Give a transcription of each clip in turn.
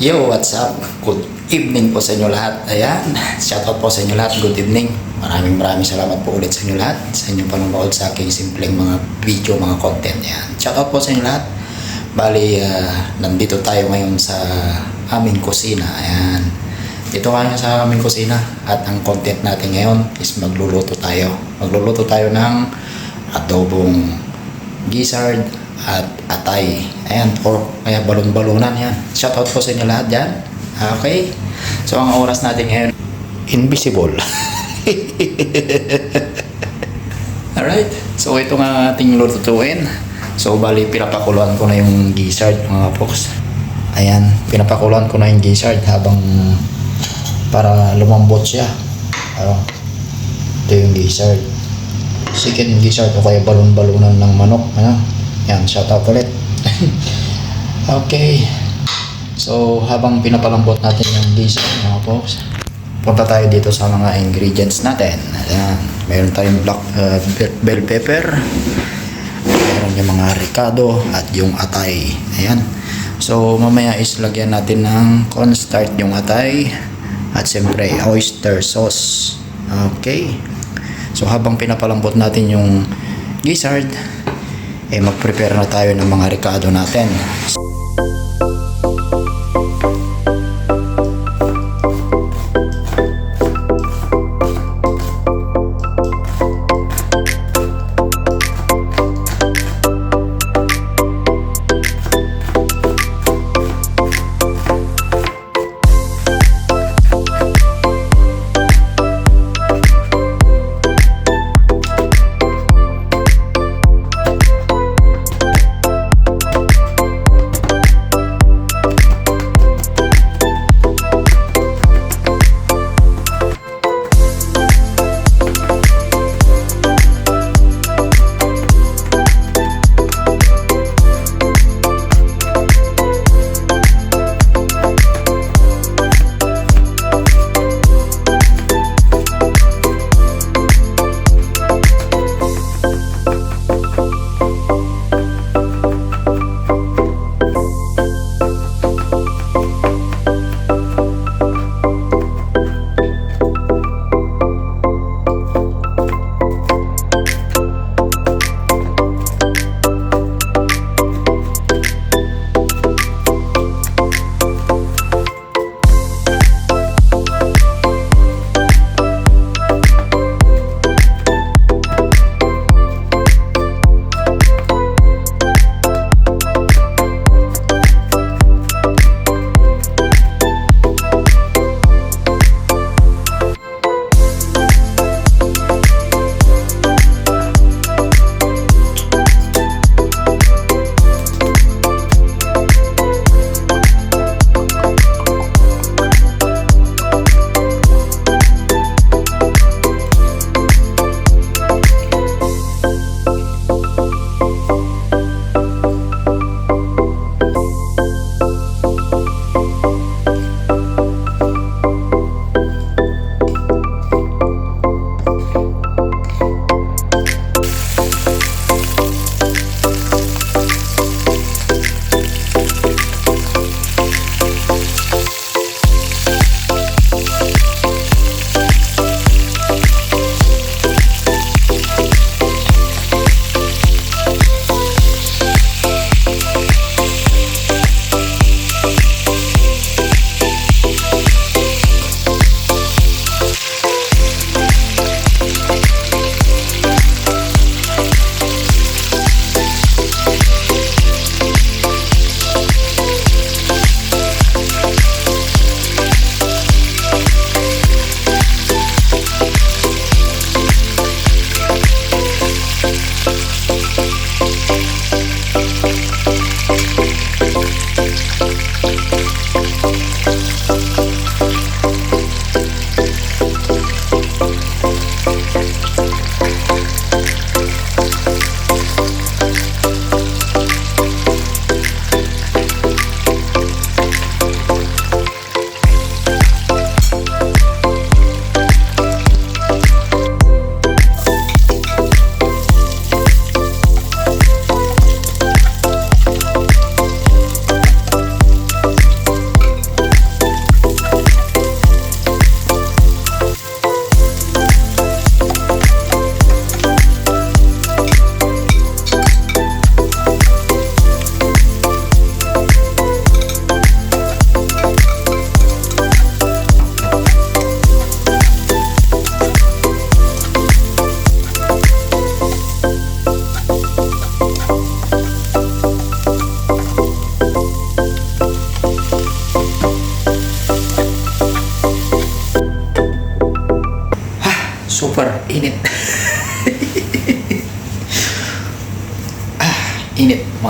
Yo, what's up? Good evening po sa inyo lahat. Ayan, shoutout po sa inyo lahat. Good evening. Maraming maraming salamat po ulit sa inyo lahat sa inyong panonood sa aking simpleng mga video, mga content. Ayan, shoutout po sa inyo lahat. Bali, ah, nandito tayo ngayon sa aming kusina. Ayan. Dito tayo sa aming kusina at ang content natin ngayon is magluluto tayo. Magluluto tayo ng adobong gizzard at atay. Ayan, or kaya balon-balunan yan. Shoutout po sa inyo lahat dyan. Okay? So, ang oras natin ngayon, invisible. Alright, so ito nga ating lututuin. So, bali, pinapakuluan ko na yung gizzard, mga folks. Ayan, pinapakuluan ko na yung gizzard habang para lumambot siya. Ano, ito yung gizzard chicken gizzard o kaya balon-balunan ng manok. Ano? Yan, shout out ulit. okay. So, habang pinapalambot natin yung gizzard, mga folks, punta tayo dito sa mga ingredients natin. Ayan. Meron tayong black uh, bell pepper, meron yung mga ricado at yung atay. Ayan. So, mamaya is lagyan natin ng cornstarch yung atay at siyempre oyster sauce. Okay. So habang pinapalambot natin yung gizzard, eh mag-prepare na tayo ng mga ricado natin.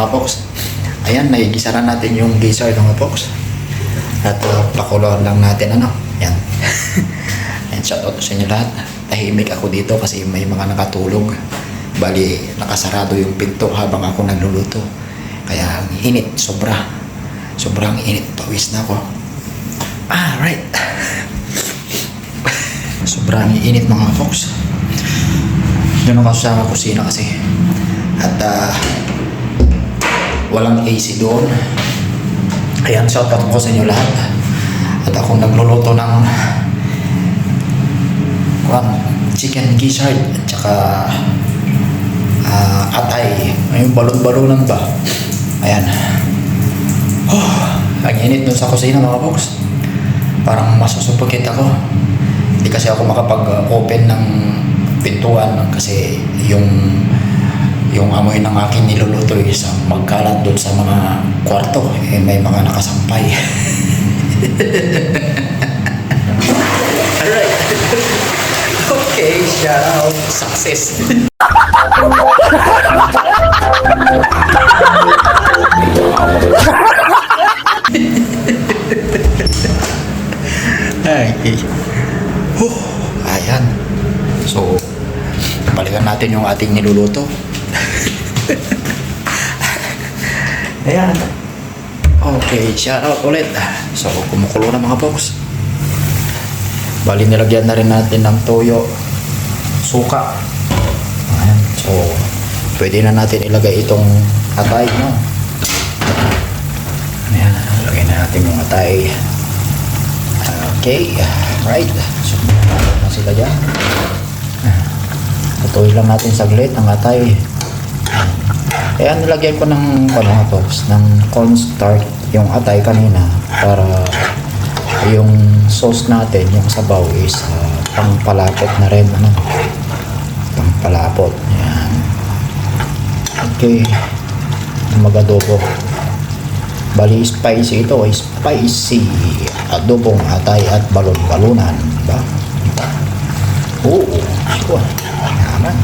Mga folks. Ayan, naigisa na natin yung gizzard mga folks. At uh, pakuloan lang natin ano. Yan. Ayan, shout out sa inyo lahat. Tahimik ako dito kasi may mga nakatulog. Bali, nakasarado yung pinto habang ako nagluluto. Kaya ang init, sobra. Sobrang init. Pawis na ako. Ah, right. Sobrang init mga folks. Doon ako sa kusina kasi. At ah, walang AC doon. Ayan, shoutout ko sa inyo lahat. At ako nagluluto ng kwan, chicken gizzard at saka ah, atay. Yung balon-balonan ba? Ayan. Oh, ang init dun sa kusina mga folks. Parang masusupagit ako. Hindi kasi ako makapag-open ng pintuan kasi yung yung amoy ng aking niluluto is magkalat doon sa mga kwarto. Eh, may mga nakasampay. Alright. okay, shout out. Success. Ay. Huh, ayan. So, balikan natin yung ating niluluto. ayan. Okay, shout out ulit. So, kumukulo na mga folks. Bali, nilagyan na rin natin ng toyo, suka. Ayan. So, pwede na natin ilagay itong atay, no? Ayan, lagay na natin yung atay. Okay, right. So, na sila dyan. Patuloy lang natin saglit ang atay. Kaya nilagyan ko ng ano folks, ng cornstarch yung atay kanina para yung sauce natin, yung sabaw is uh, pangpalapot na rin. Ano? Pangpalapot. Yan. Okay. Magadobo. Bali, spicy ito. Spicy. Adobong atay at balon-balunan. Diba? Diba? Oo. Sure. Yaman.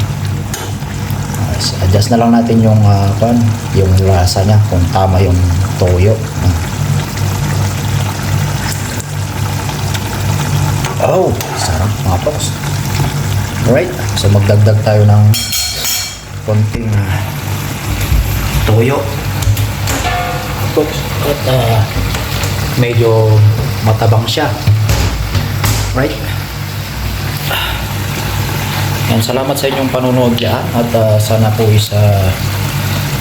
Adjust na lang natin yung uh, pan, yung lasa niya kung tama yung toyo. Oh, sarap mga poks. Alright, so magdagdag tayo ng konting ah, toyo. Folks, at ah, medyo matabang siya. Right? Yan, salamat sa inyong panunood dyan at ah, sana po is ah,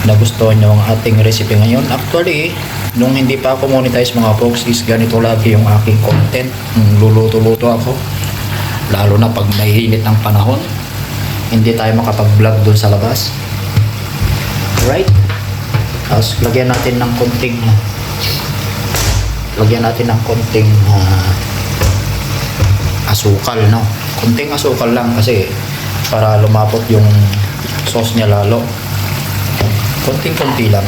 nagustuhan nyo ang ating recipe ngayon. Actually, nung hindi pa ako monetize mga folks is ganito lagi yung aking content. Mm, Luluto-luto ako. Lalo na pag mahihinit ng panahon. Hindi tayo makapag-vlog doon sa labas. Right? Tapos lagyan natin ng konting lagyan natin ng konting ah, asukal, no? Konting asukal lang kasi para lumapot yung sauce niya lalo. Konting-konti lang.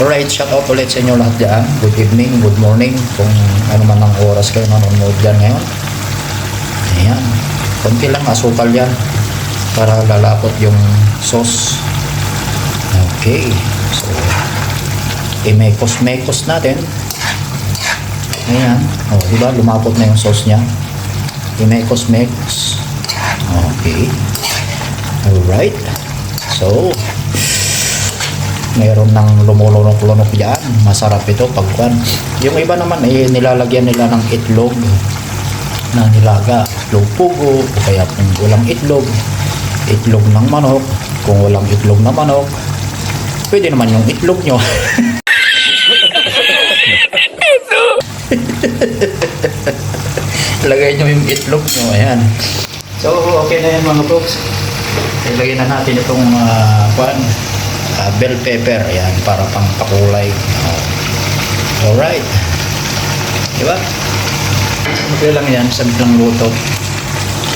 Alright, shout out ulit sa inyo lahat dyan. Good evening, good morning. Kung ano man ang oras kayo nanonood dyan ngayon. Ayan. Konti lang asukal yan para lalapot yung sauce. Okay. So, imekos-mekos natin. Ayan. O, diba? Lumapot na yung sauce niya. Imekos-mekos. Okay. Alright. So, meron ng lumulunok-lunok dyan. Masarap ito pagkuhan. Yung iba naman eh, nilalagyan nila ng itlog na nilaga. Itlog pugo, o kaya kung walang itlog, itlog ng manok. Kung walang itlog na manok, pwede naman yung itlog nyo. Lagay nyo yung itlog nyo. Ayan. So, okay na yan mga folks. Ilagay na natin itong uh, kwan, ah, bell pepper. Ayan, para pang pakulay. Oh. Alright. Diba? Okay lang yan. Sabi ng luto.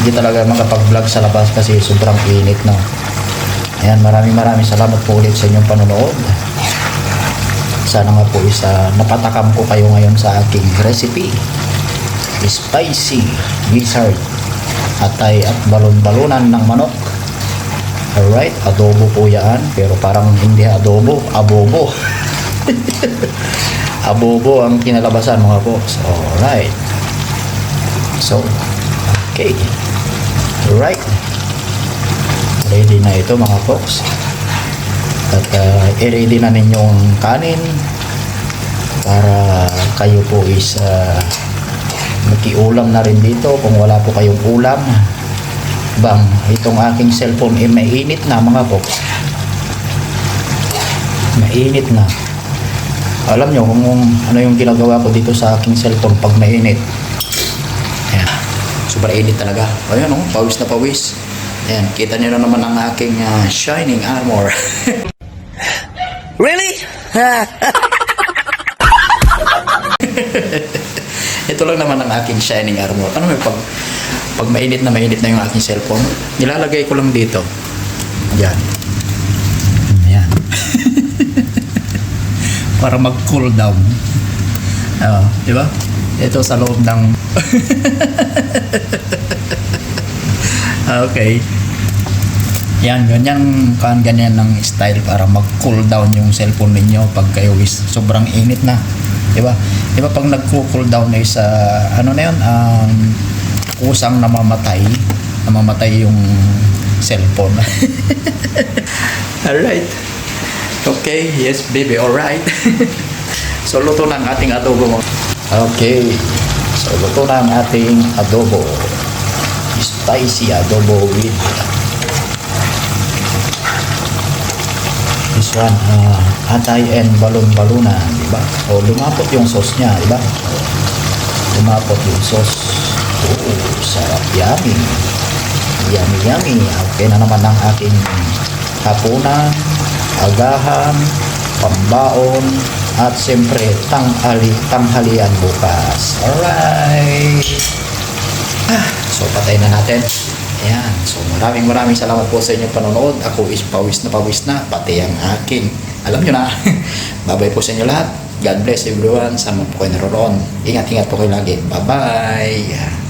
Hindi talaga makapag-vlog sa labas kasi sobrang init na. Ayan, maraming maraming salamat po ulit sa inyong panonood. Sana nga po isa napatakam ko kayo ngayon sa aking recipe. Spicy gizzard atay at balon-balunan ng manok. Alright, adobo po yan. Pero parang hindi adobo, abobo. abobo ang kinalabasan mga boss. Alright. So, okay. Alright. Ready na ito mga folks. At uh, i-ready na ninyong kanin para kayo po is uh, makiulam na rin dito kung wala po kayong ulam. Bang, itong aking cellphone ay mainit na mga folks. Mainit na. Alam nyo kung ano yung ginagawa ko dito sa aking cellphone pag mainit. Ayan. Sobrang init talaga. Ayan o, pawis na pawis. Ayan, kita nyo na naman ang aking ah, shining armor. Really? Ito lang naman ang aking shining armor. Ano may pag, pag mainit na mainit na yung aking cellphone, nilalagay ko lang dito. Yan. Yan. Para mag-cool down. Oo, di ba? Ito sa loob ng... okay. Yan, ganyan, kan ganyan ng style para mag-cool down yung cellphone ninyo pag kayo is sobrang init na. 'Di ba? 'Di ba pag nag-cool down na sa ano na 'yon, um, kusang namamatay, namamatay yung cellphone. Alright. Okay, yes baby, alright. so luto na ang ating adobo mo. Okay. So luto na ang ating adobo. Spicy adobo with This one, uh, atay and balon-balunan, di ba? O lumapot yung sauce niya, di ba? Lumapot yung sauce. Oo, sarap, yummy. Yummy, yummy. Okay na naman ang ating hapunan, agahan, pambaon, at siyempre tanghali, tanghalian bukas. Alright! Ah, so patay na natin. Ayan. So maraming maraming salamat po sa inyong panonood. Ako is pawis na pawis na, pati ang akin. Alam nyo na. Bye-bye po sa inyo lahat. God bless everyone. Saan man po kayo naroon. Ingat-ingat po kayo lagi. Bye-bye.